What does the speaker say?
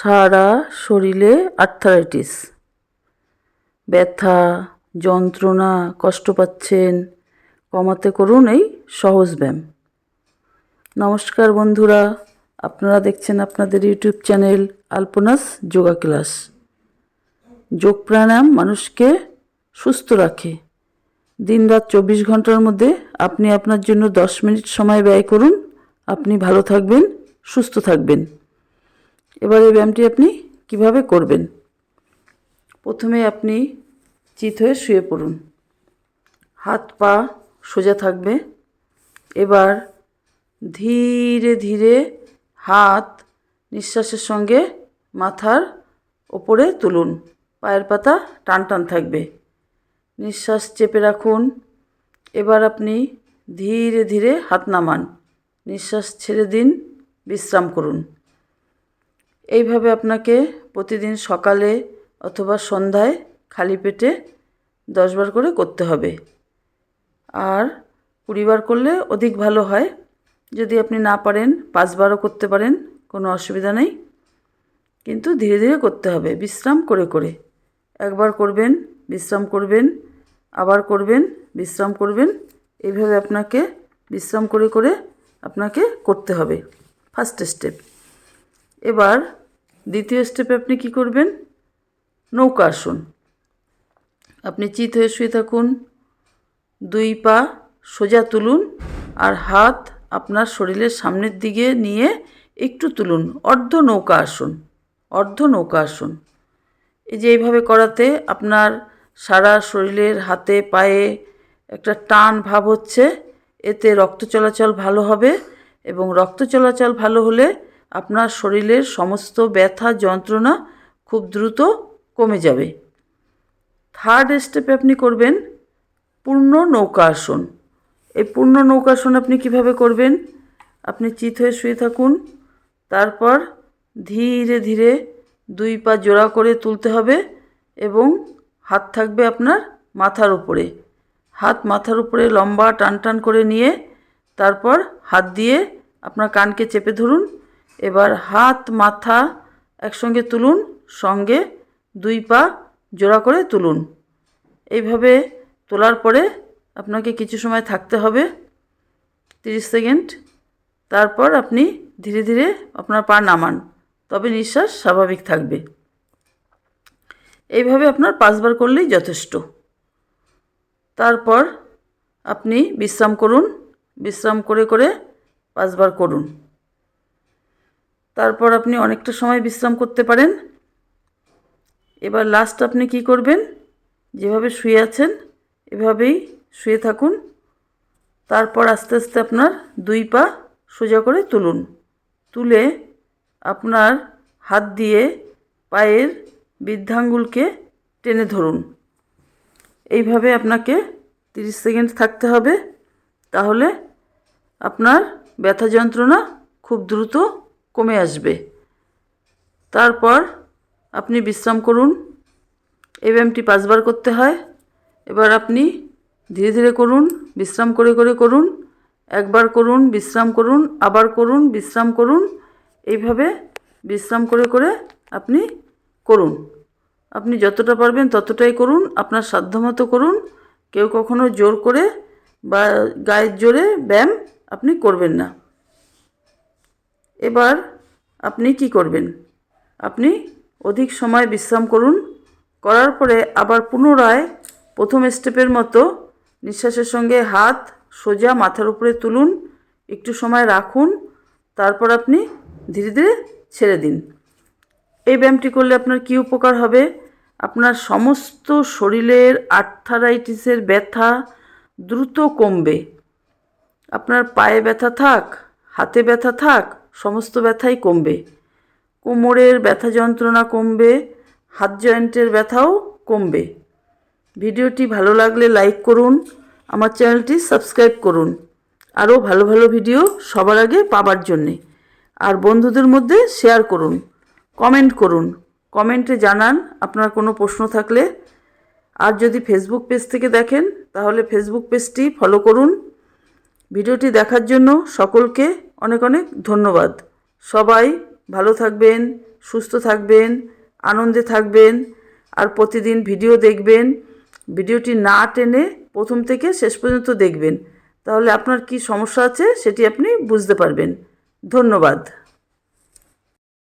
সারা শরীরে আর্থারাইটিস ব্যথা, যন্ত্রণা কষ্ট পাচ্ছেন, কমাতে করুন এই সহজ ব্যায়াম। নমস্কার বন্ধুরা, আপনারা দেখছেন আপনাদের YouTube channel Alpanas yoga class. যোগ প্রাণায়াম মানুষকে সুস্থ রাখে। দিনরাত চব্বিশ ঘণ্টার মধ্যে আপনি আপনার জন্য দশ মিনিট সময় ব্যয় করুন। আপনি ভালো থাকবেন, সুস্থ থাকবেন। এবার এই ব্যায়ামটি আপনি কীভাবে করবেন? প্রথমে আপনি চিত হয়ে শুয়ে পড়ুন। হাত পা সোজা থাকবে। এবার ধীরে ধীরে হাত নিঃশ্বাসের সঙ্গে মাথার ওপরে তুলুন। পায়ের পাতা টান টান থাকবে। নিঃশ্বাস চেপে রাখুন। এবার আপনি ধীরে ধীরে হাত নামান। নিঃশ্বাস ছেড়ে দিন, বিশ্রাম করুন। এইভাবে আপনাকে প্রতিদিন সকালে অথবা সন্ধ্যায় খালি পেটে দশবার করে করতে হবে। আর কুড়িবার করলে অধিক ভালো হয়। যদি আপনি না পারেন পাঁচবারও করতে পারেন, কোনো অসুবিধা নেই। কিন্তু ধীরে ধীরে করতে হবে, বিশ্রাম করে করে। একবার করবেন, বিশ্রাম করবেন, আবার করবেন, বিশ্রাম করবেন। এইভাবে আপনাকে বিশ্রাম করে করে আপনাকে করতে হবে। ফার্স্ট স্টেপ এবার দ্বিতীয় স্টেপে আপনি কি করবেন? নৌকা আসুন। আপনি চিত হয়ে শুয়ে থাকুন। দুই পা সোজা তুলুন আর হাত আপনার শরীরের সামনের দিকে নিয়ে একটু তুলুন। অর্ধ নৌকা আসুন। অর্ধ নৌকা আসুন। এই যে এইভাবে করাতে আপনার সারা শরীরের হাতে, পায়ে একটা টান ভাব হচ্ছে। এতে রক্ত চলাচল ভালো হবে এবং রক্ত চলাচল ভালো হলে আপনার শরীরের সমস্ত ব্যথা, যন্ত্রণা খুব দ্রুত কমে যাবে। থার্ড স্টেপে আপনি করবেন পূর্ণ নৌকাসন এই পূর্ণ নৌকাসন আপনি কীভাবে করবেন? আপনি চিত হয়ে শুয়ে থাকুন। তারপর ধীরে ধীরে দুই পা জোড়া করে তুলতে হবে এবং হাত থাকবে আপনার মাথার উপরে। হাত মাথার উপরে লম্বা টান টান করে নিয়ে তারপর হাত দিয়ে আপনার কানকে চেপে ধরুন। এবার হাত, মাথা একসঙ্গে তুলুন, সঙ্গে দুই পা জোড়া করে তুলুন। এইভাবে তোলার পরে আপনাকে কিছু সময় থাকতে হবে, তিরিশ সেকেন্ড। তারপর আপনি ধীরে ধীরে আপনার পা নামান, তবে নিঃশ্বাস স্বাভাবিক থাকবে। এইভাবে আপনার পাঁচবার করলেই যথেষ্ট। তারপর আপনি বিশ্রাম করুন, বিশ্রাম করে করে পাঁচবার করুন। তারপর আপনি অনেকটা সময় বিশ্রাম করতে পারেন। এবার লাস্ট আপনি কি করবেন? যেভাবে শুয়ে আছেন, এভাবেই শুয়ে থাকুন। তারপর আস্তে আস্তে আপনার দুই পা সোজা করে তুলুন। তুলে আপনার হাত দিয়ে পায়ের বৃদ্ধাঙ্গুলকে টেনে ধরুন। এইভাবে আপনাকে তিরিশ সেকেন্ড থাকতে হবে। তাহলে আপনার ব্যথা যন্ত্রণা খুব দ্রুত কমে আসবে। তারপর আপনি বিশ্রাম করুন। এই ব্যায়ামটি পাঁচবার করতে হয়। এবার আপনি ধীরে ধীরে করুন, বিশ্রাম করে করে করুন। একবার করুন, বিশ্রাম করুন, আবার করুন, বিশ্রাম করুন। এইভাবে বিশ্রাম করে করে আপনি করুন। আপনি যতটা পারবেন ততটাই করুন, আপনার সাধ্যমতো করুন। কেউ কখনো জোর করে বা গায়ের জোরে ব্যায়াম আপনি করবেন না। এবার আপনি কি করবেন? আপনি অধিক সময় বিশ্রাম করুন। করার পরে আবার পুনরায় প্রথম স্টেপের মতো নিঃশ্বাসের সঙ্গে হাত সোজা মাথার উপরে তুলুন। একটু সময় রাখুন। তারপর আপনি ধীরে ধীরে ছেড়ে দিন। এই ব্যায়ামটি করলে আপনার কী উপকার হবে? আপনার সমস্ত শরীরের আর্থারাইটিসের ব্যথা দ্রুত কমবে। আপনার পায়ে ব্যথা থাক, হাতে ব্যথা থাক সমস্ত ব্যথাই কমবে। কোমরের ব্যথা যন্ত্রণা কমবে, হাত জয়েন্টের ব্যথাও কমবে। ভিডিওটি ভালো লাগলে লাইক করুন, আমার চ্যানেলটি সাবস্ক্রাইব করুন। আরও ভালো ভালো ভিডিও সবার আগে পাবার জন্যে। আর বন্ধুদের মধ্যে শেয়ার করুন, কমেন্ট করুন, কমেন্টে জানান আপনার কোনো প্রশ্ন থাকলে। আর যদি ফেসবুক পেজ থেকে দেখেন, তাহলে ফেসবুক পেজটি ফলো করুন। ভিডিওটি দেখার জন্য সকলকে অনেক অনেক ধন্যবাদ। সবাই ভালো থাকবেন, সুস্থ থাকবেন, আনন্দে থাকবেন আর প্রতিদিন ভিডিও দেখবেন। ভিডিওটি না টেনে প্রথম থেকে শেষ পর্যন্ত দেখবেন। তাহলে আপনার কি সমস্যা আছে সেটি আপনি বুঝতে পারবেন। ধন্যবাদ।